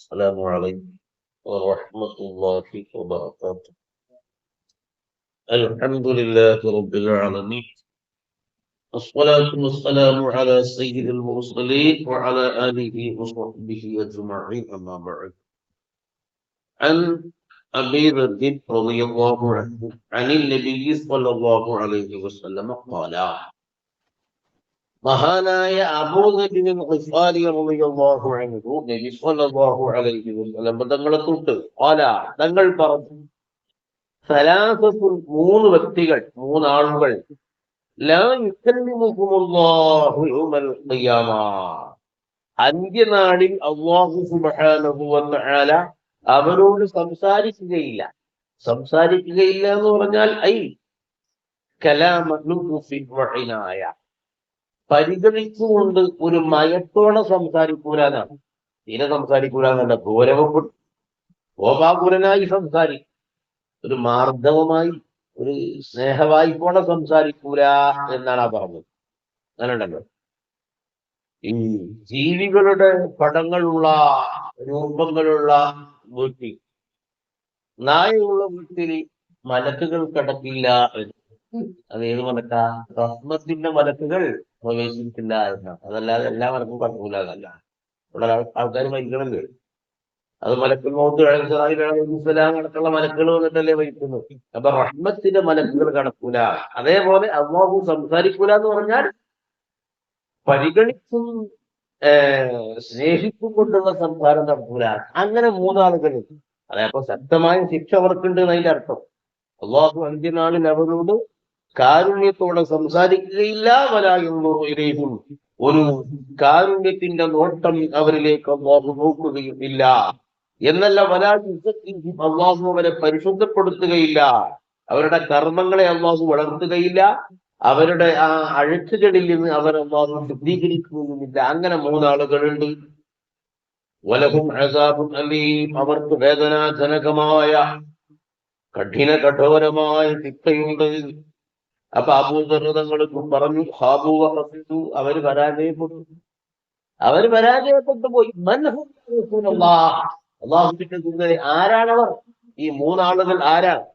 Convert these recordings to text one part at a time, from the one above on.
السلام عليكم ورحمة الله وبركاته. الحمد لله رب العالمين. الصلاة والسلام على سيد المرسلين وعلى آله وصحبه أجمعين. أما بعد. عن أبي رضي الله عنه عن النبي صلى الله عليه وسلم قال വസല്ലം തങ്ങളെ തൊട്ട് ഓല തങ്ങൾ പറഞ്ഞു സലാസത്തുൽ മൂന്ന് വ്യക്തികൾ മൂന്നാളുകൾ അന്ത്യനാളിൽ അല്ലാഹു സുബ്ഹാനഹു വ അവരോട് സംസാരിക്കുകയില്ല. സംസാരിക്കുകയില്ല എന്ന് പറഞ്ഞാൽ ഐ കലാമ വഇനായ പരിഗണിച്ചുകൊണ്ട് ഒരു മയത്തോടെ സംസാരിക്കൂലെന്നാണ്. തീരെ സംസാരിക്കൂലെന്നല്ല ഗൗരവപ്പെട്ടു കോപാകുലനായി സംസാരിക്കും ഒരു മാർദ്ദവമായി ഒരു സ്നേഹവായ്പോടെ സംസാരിക്കൂല എന്നാണ് ആ പറഞ്ഞത്. അങ്ങനെയുണ്ടല്ലോ. ഈ ജീവികളുടെ പടങ്ങളുള്ള രൂപങ്ങളുള്ള വീട്ടിൽ നായുള്ള വീട്ടിൽ മലക്കുകൾ കിടക്കില്ല അത് ഏത് മലക്ക? റഹ്മത്തിന്റെ മലക്കുകൾ പ്രവേശിക്കില്ല എന്നാണ് അതല്ലാതെ എല്ലാവർക്കും എന്നല്ല ഇവിടെ ആൾക്കാർ മരിക്കണല്ലേ? അത് മലക്കുൽ മൗത്ത് അലൈഹിസ്സലാം അടക്കമുള്ള മലക്കുകൾ വന്നിട്ടല്ലേ വഹിക്കുന്നത് അപ്പൊ റഹ്മത്തിന്റെ മലക്കുകൾ കടക്കൂല. അതേപോലെ അള്ളാഹു സംസാരിക്കൂല എന്ന് പറഞ്ഞാൽ പരിഗണിച്ചും സ്നേഹിക്കും കൊണ്ടുള്ള സംസാരം നടക്കൂല. അങ്ങനെ മൂന്നാളുകൾ. അതായപ്പോ ശക്തമായ ശിക്ഷ അവർക്കുണ്ട് എന്നതിന്റെ അർത്ഥം. അള്ളാഹു അന്ത്യനാളിൽ അവരോട് കാരുണ്യത്തോടെ സംസാരിക്കുകയില്ല വരായും ഒരു കാരുണ്യത്തിന്റെ നോട്ടം അവരിലേക്ക് അള്ളാഹു നോക്കുകയും ഇല്ല എന്നല്ല വരാജും അള്ളാഹു അവരെ പരിശുദ്ധപ്പെടുത്തുകയില്ല. അവരുടെ കർമ്മങ്ങളെ അള്ളാഹു വളർത്തുകയില്ല. അവരുടെ ആ അഴുക്കുകളിൽ നിന്ന് അവർ അള്ളാഹു ശുദ്ധീകരിക്കുന്നില്ല അങ്ങനെ മൂന്നാളുകളുണ്ട്. വലഹും അസാബും അലീം. അവർക്ക് വേദനാജനകമായ കഠിന കഠോരമായ ശിക്ഷയുണ്ട് അപ്പൊ അബൂദർതങ്ങൾ പറഞ്ഞു ഹാബു ഹസിദു അവര് പരാജയപ്പെട്ടു അവര് പരാജയപ്പെട്ടു പോയി അള്ളാഹുവിന്റെ സുന്ദരി ആരാണവർ ഈ മൂന്നാളുകൾ ആരാണ്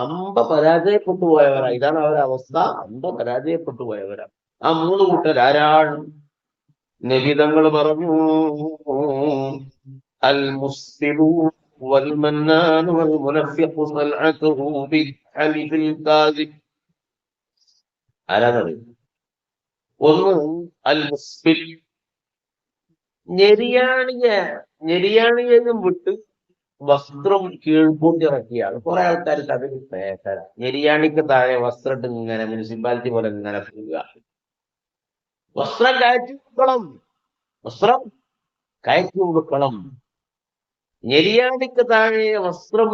അമ്പ പരാജയപ്പെട്ടു പോയവരാ ഇതാണ് അവരുടെ അവസ്ഥ അമ്പ പരാജയപ്പെട്ടു പോയവരാ ആ മൂന്ന് കൂട്ടർ ആരാണ് നബിതങ്ങൾ പറഞ്ഞു അൽ മുസ്ലിമു والمنان والمنفق صلعته بالحلف الكاذب ആരാന്നറിയും? ഒന്ന് അൽ മുസ്ബിൽ ഞെരിയാണിയ ഞെരിയാണിയെന്നും വിട്ട് വസ്ത്രം കീഴ്പൂട്ടിറക്കിയാണ് കുറെ ആൾക്കാർക്ക് അത് പേക്കര ഞെരിയാണിക്ക് താഴെ വസ്ത്രം ഇട്ട് ഇങ്ങനെ മുനിസിപ്പാലിറ്റി പോലെ ഇങ്ങനെ പോവുക. വസ്ത്രം കയറ്റി കൊടുക്കണം വസ്ത്രം കയറ്റി കൊടുക്കണം ഞെരിയാണിക്ക് താഴെ വസ്ത്രം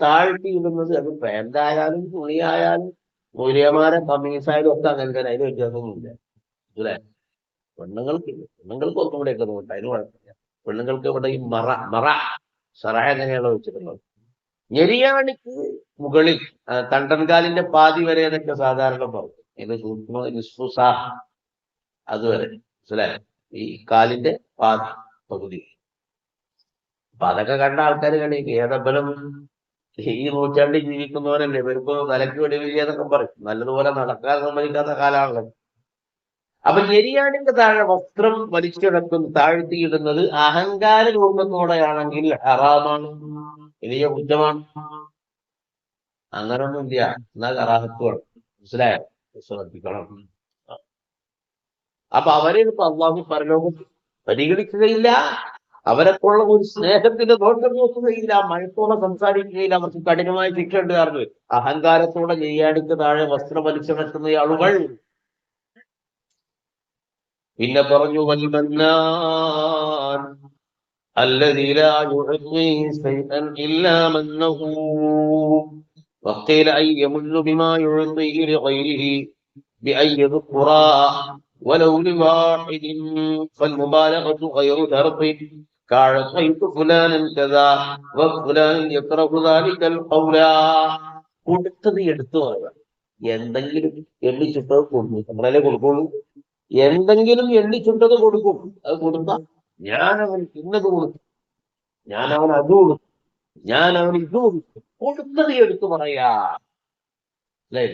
താഴ്ത്തി താഴ്ത്തിയിടുന്നത് അത് പാന്റായാലും തുണിയായാലും മൂല്യമാരെ കമ്മീസായാലും ഒക്കെ അങ്ങനെ തന്നെ അതിന് വ്യത്യാസമൊന്നുമില്ല. അല്ലേ? പെണ്ണുങ്ങൾക്ക് പെണ്ണുങ്ങൾക്ക് ഒന്നും ഒക്കെ നോക്കട്ടെ. അതിന് കുഴപ്പമില്ല. പെണ്ണുങ്ങൾക്ക് ഇവിടെ ഈ മറ മറ സറായ തന്നെയാണ് വെച്ചിട്ടുള്ളത്. ഞെരിയാണിക്ക് മുകളിൽ തണ്ടൻകാലിന്റെ പാതി വരെ എന്നൊക്കെ സാധാരണ പറയും. ഇത് നിസ്ഫുസ അതുവരെ. മനസ്സിലായി? ഈ കാലിന്റെ പാതി പകുതി. അപ്പൊ അതൊക്കെ കണ്ട ആൾക്കാർ കണ്ടെങ്കിൽ ഏതമ്പലം ഈ നൂറ്റാണ്ടിൽ ജീവിക്കുന്നവരല്ലേ ഇവരിപ്പോ തലയ്ക്ക് വെടിവില്ല എന്നൊക്കെ പറയും. നല്ലതുപോലെ നടക്കാൻ സമ്മതിക്കാത്ത കാലമാണല്ലോ അപ്പൊ ഞെരിയാണിന്റെ താഴെ വസ്ത്രം വലിച്ചിടക്കുന്ന താഴ്ത്തിയിടുന്നത് അഹങ്കാര രൂപത്തോടെയാണെങ്കിൽ ഹറാമാണ്. വലിയ കുറ്റമാണ്. അങ്ങനൊന്നുമില്ല. എന്നാ കറാഹത്തുമാണ് മനസ്സിലായോ? ശ്രദ്ധിക്കണം. അപ്പൊ അവരെ ഇപ്പൊ അള്ളാഹു പരലോകം പരിഗണിക്കുകയില്ല. അവരെക്കുള്ള ഒരു സ്നേഹത്തിന്റെ നോട്ടം നോക്കുകയില്ല മഴത്തോടെ സംസാരിക്കുകയില്ല അവർക്ക് കഠിനമായ ശിക്ഷ ഉണ്ട് കാരണം അഹങ്കാരത്തോടെ നെയ്യാടിക്ക് താഴെ വസ്ത്രം വലിച്ചിടക്കുന്ന ആളുകൾ പിന്നെ പറഞ്ഞു വൽമന്നാൻ الذي لا يعطي شيئا إلا منه وقيل أن يمن بما يعطيه لغيره بأن يذكرا ولو لواحد فالمبالغة غير شرط كعصيت فلانا كذا وفلان يكره ذلك القول കൊടുത്തത് എടുത്തു പറയുക എന്തെങ്കിലും എണ്ണിച്ചിട്ടത് കൊടുക്കും നമ്മളല്ലേ കൊടുക്കുള്ളൂ എന്തെങ്കിലും എണ്ണിച്ചിട്ടത് കൊടുക്കും അത് കൊടുത്ത ഞാൻ അവൻ ഇന്നത് കൊടുക്കും ഞാൻ അവൻ അത് കൊടുത്തു ഞാൻ അവൻ ഇത് കൊടുത്തു കൊടുത്തത് എടുത്തു പറയാ അല്ലേ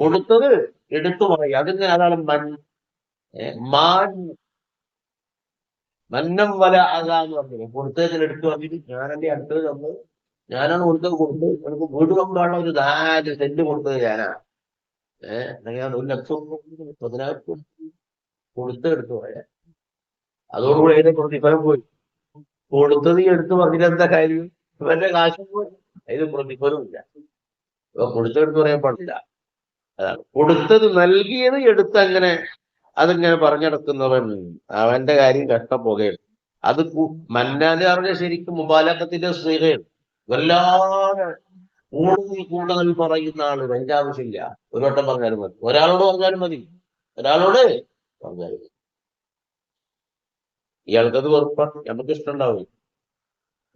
കൊടുത്തത് എടുത്തു പറയാ അതിന് അതാണ് മൻ ഏ, മാൻ മന്നം വല ആകാന്ന് പറഞ്ഞു. കൊടുത്തതിൽ എടുത്തു പറഞ്ഞിട്ട് ഞാൻ എന്റെ അടുത്തത് തന്നു. ഞാനാണ് കൊടുത്തത് കൊണ്ട് എനിക്ക് വീട് കൊണ്ടുള്ള ഒരു നാല് സെന്റ് കൊടുത്തത് ഞാനാ. ഏഹ് ഞാൻ ഒരു ലക്ഷം പതിനായിരം കൊടുത്ത് എടുത്തു പോയ. അതോടുകൂടി അതിന്റെ ഇപ്പം പോയി. കൊടുത്തത് എടുത്ത് പറഞ്ഞിട്ട് എന്താ കാര്യം? ഇവന്റെ കാശും പോയി. അതിന് പ്രതിഫലം ഇല്ല. ഇപ്പൊ കൊടുത്തെടുത്ത് പറയാൻ പാടില്ല. അതാണ്. കൊടുത്തത് നൽകിയത് എടുത്ത് അങ്ങനെ അതിങ്ങനെ പറഞ്ഞെടുക്കുന്നവൻ അവന്റെ കാര്യം കഷ്ടപ്പുകയാണ് അത് കു- അറിഞ്ഞ ശരിക്കും മുബാലക്കത്തിന്റെ സ്ത്രീകയാണ് വല്ലാതെ കൂടുതൽ കൂടുതൽ പറയുന്ന ആൾ എന്റെ ആവശ്യമില്ല. ഒരു വട്ടം പറഞ്ഞാലും മതി. ഒരാളോട് പറഞ്ഞാലും മതി. ഒരാളോട് പറഞ്ഞാലും മതി. ഇയാൾക്കത് വെറുപ്പാണ് നമുക്ക് ഇഷ്ടം ഉണ്ടാവും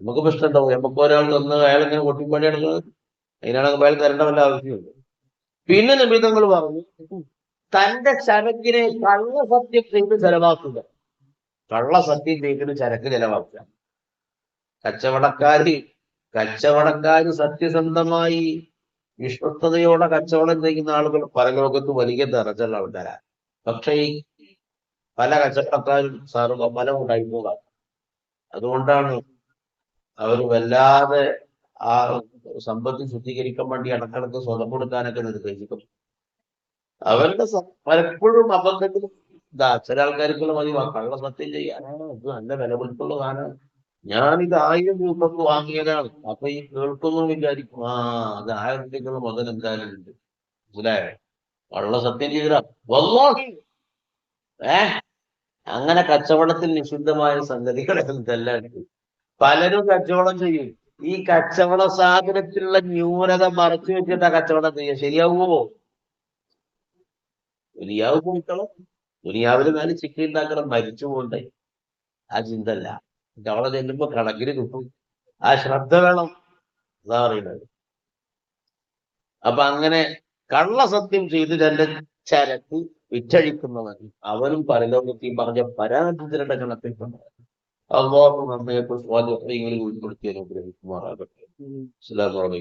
നമുക്കിപ്പോ ഇഷ്ടം ഉണ്ടാവും നമുക്ക് ഒരാൾ തന്ന് അയാൾ ഇങ്ങനെ കൊട്ടി എടുക്കുന്നത് അതിനാണെങ്കിൽ അയാൾ തരേണ്ട വല്ല ആവശ്യമുണ്ട് പിന്നെ നിമിതങ്ങൾ പറഞ്ഞു തന്റെ ചരക്കിനെ കള്ളസത്യം ചെയ്ത് ചെലവാക്കുക. കള്ളസത്യം ചെയ്തിട്ട് ചരക്ക് ചെലവാക്കുക. കച്ചവടക്കാര് കച്ചവടക്കാര് സത്യസന്ധമായി വിശ്വസ്തയോടെ കച്ചവടം ചെയ്യുന്ന ആളുകൾ പരലോകത്ത് വലിയ നിറച്ചുള്ള ആൾക്കാരാണ്. പക്ഷേ പല കച്ചവടക്കാരും സർവഫലം ഉണ്ടായിപ്പോകാം അതുകൊണ്ടാണ് അവർ വല്ലാതെ ആ സമ്പത്ത് ശുദ്ധീകരിക്കാൻ വേണ്ടി ഇടക്കിടക്ക് സ്വതം കൊടുക്കാനൊക്കെ നിർദ്ദേശിക്കും അവരുടെ പലപ്പോഴും അബദ്ധത്തിലും ഇതാ ചില ആൾക്കാർക്കുള്ള മതി കള്ള സത്യം ചെയ്യാനാണ് ഇത് നല്ല വില പിടിപ്പുള്ള ഞാൻ ഞാനിത് ആയിരം രൂപക്ക് വാങ്ങിയതാണ്. അപ്പൊ ഈ കേൾക്കുന്നു വിചാരിക്കും. ആ അത് ആയിരം രൂപയ്ക്കുള്ള മുതൽ എന്തായാലും ഉണ്ട്. മനസ്സിലായോ? കള്ള സത്യം ചെയ്താ. ഏ? അങ്ങനെ കച്ചവടത്തിൽ നിഷിദ്ധമായ സംഗതികളെ എന്തെല്ലാം ഉണ്ട്. പലരും കച്ചവടം ചെയ്യും. ഈ കച്ചവട സാധനത്തിലുള്ള ന്യൂനത മറച്ചു വെച്ചിട്ടാ കച്ചവടം ചെയ്യുക. ശരിയാവുമോ? ദുനിയാവ് പോയിക്കളോ. ദുനിയാവിൽ നാല് ചിക്കൻ ഉണ്ടാക്കണം മരിച്ചു പോകണ്ടേ ആ ചിന്ത അല്ല അവിടെ ചെല്ലുമ്പോ കണക്കിന് കിട്ടും. ആ ശ്രദ്ധ വേണം. അതാ പറയുന്നത്. അപ്പൊ അങ്ങനെ കള്ളസത്യം ചെയ്ത് തന്റെ ചരക്ക് വിറ്റഴിക്കുന്നവൻ അവനും പരലോകത്തെയും പറഞ്ഞ പരാജിതരുടെ കണത്തിൽ അള്ളാഹു നമ്മെ സ്വാധീനങ്ങളിൽ ഉൾപ്പെടുത്തി അനുഗ്രഹിക്കുമാറാകട്ടെ. അസ്സലാമു അലൈക്കും.